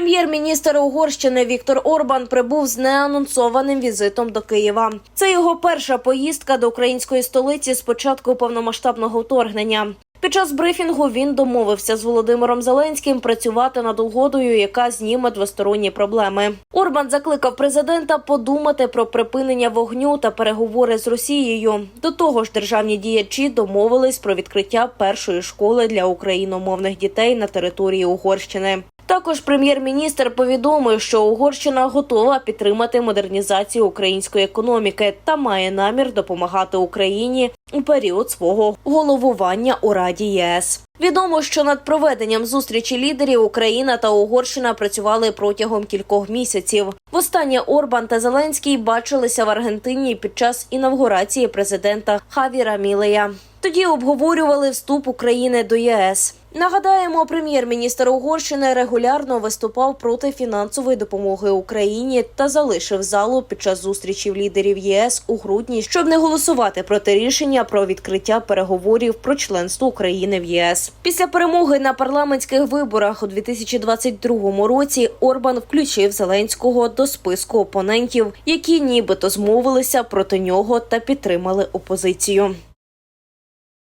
Прем'єр-міністр Угорщини Віктор Орбан прибув з неанонсованим візитом до Києва. Це його перша поїздка до української столиці з початку повномасштабного вторгнення. Під час брифінгу він домовився з Володимиром Зеленським працювати над угодою, яка зніме двосторонні проблеми. Орбан закликав президента подумати про припинення вогню та переговори з Росією. До того ж, державні діячі домовились про відкриття першої школи для україномовних дітей на території Угорщини. Також прем'єр-міністр повідомив, що Угорщина готова підтримати модернізацію української економіки та має намір допомагати Україні у період свого головування у Раді ЄС. Відомо, що над проведенням зустрічі лідерів Україна та Угорщина працювали протягом кількох місяців. Востаннє Орбан та Зеленський бачилися в Аргентині під час інавгурації президента Хавіра Мілея. Тоді обговорювали вступ України до ЄС. Нагадаємо, прем'єр-міністр Угорщини регулярно виступав проти фінансової допомоги Україні та залишив залу під час зустрічів лідерів єС у грудні, щоб не голосувати проти рішення про відкриття переговорів про членство України в ЄС. Після перемоги на парламентських виборах у 2022 році Орбан включив Зеленського до списку опонентів, які нібито змовилися проти нього та підтримали опозицію.